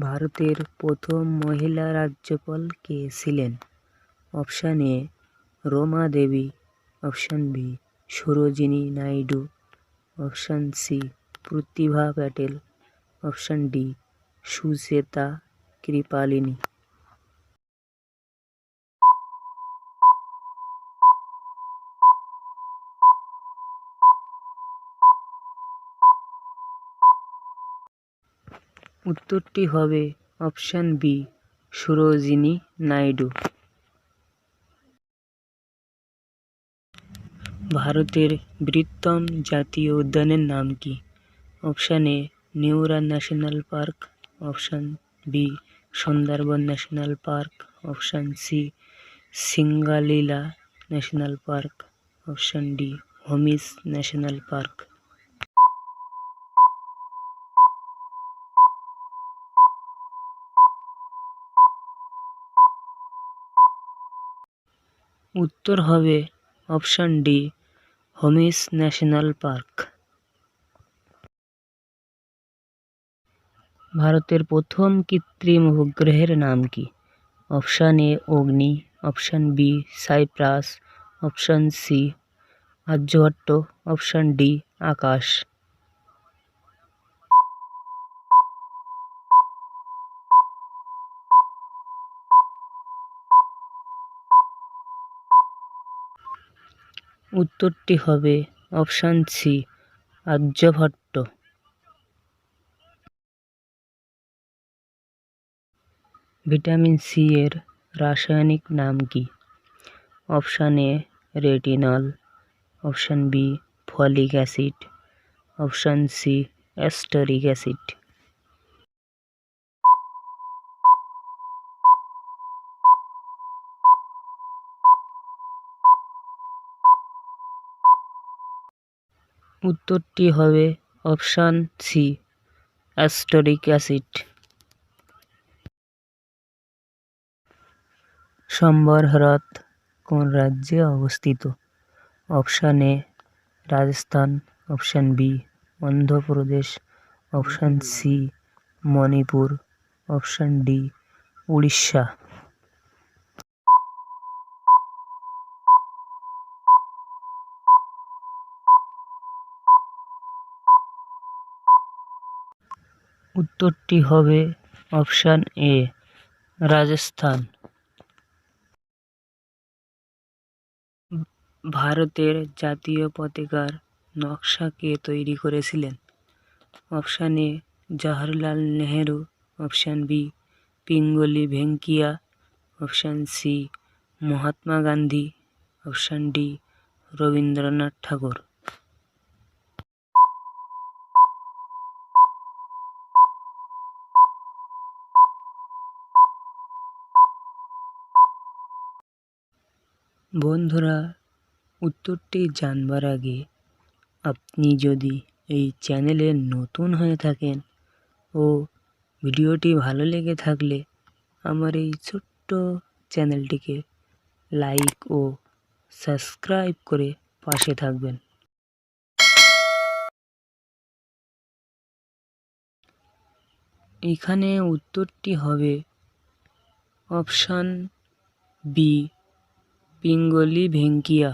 ভারতের প্রথম মহিলা রাজ্যপাল কে ছিলেন? Option A, Rama Devi. Option B, Sarojini Naidu. Option C, Pratibha Patel. Option D, Sucheta Kripalani. উত্তরটি হবে অপশান বি সুরোজিনী নাইডু। ভারতের বৃহত্তম জাতীয় উদ্যানের নাম কি? Option A Neora national park. Option B Sundarban national park. Option C Singalila national park. Option D Hemis national park. উত্তর হবে option D, Hemis national park. ভারতের প্রথম কৃত্রিম উপগ্রহের নাম কি? Option A Agni, option B Cyprus, option C Aryabhata, option D Akash. উত্তরটি হবে option C, Aryabhata. Vitamin C এর রাসায়নিক নাম কি? Option A, retinol. Option B, folic acid. Option C, ascorbic acid. উত্তরটি হবে option C, ascorbic acid. Sambhar হ্রদ কোন রাজ্যে অবস্থিত? Option A, Rajasthan. Option B, Andhra Pradesh. Option C, Manipur. Option D, Orissa. উত্তরটি হবে অপশান এ, রাজস্থান। ভারতের জাতীয় পতাকার নকশা কে তৈরি করেছিলেন। Option A, Jawaharlal Nehru. Option B, Pingali Venkayya. Option C, Mahatma Gandhi. Option D, Rabindranath Tagore. বন্ধুরা, উত্তরটি জানবার আগে আপনি যদি এই চ্যানেলে নতুন হয়ে থাকেন ও ভিডিওটি ভালো লেগে থাকলে আমার এই ছোট্ট চ্যানেলটিকে লাইক ও সাবস্ক্রাইব করে পাশে থাকবেন। এখানে উত্তরটি হবে অপশান বি পিঙ্গলি ভেঙ্কিয়া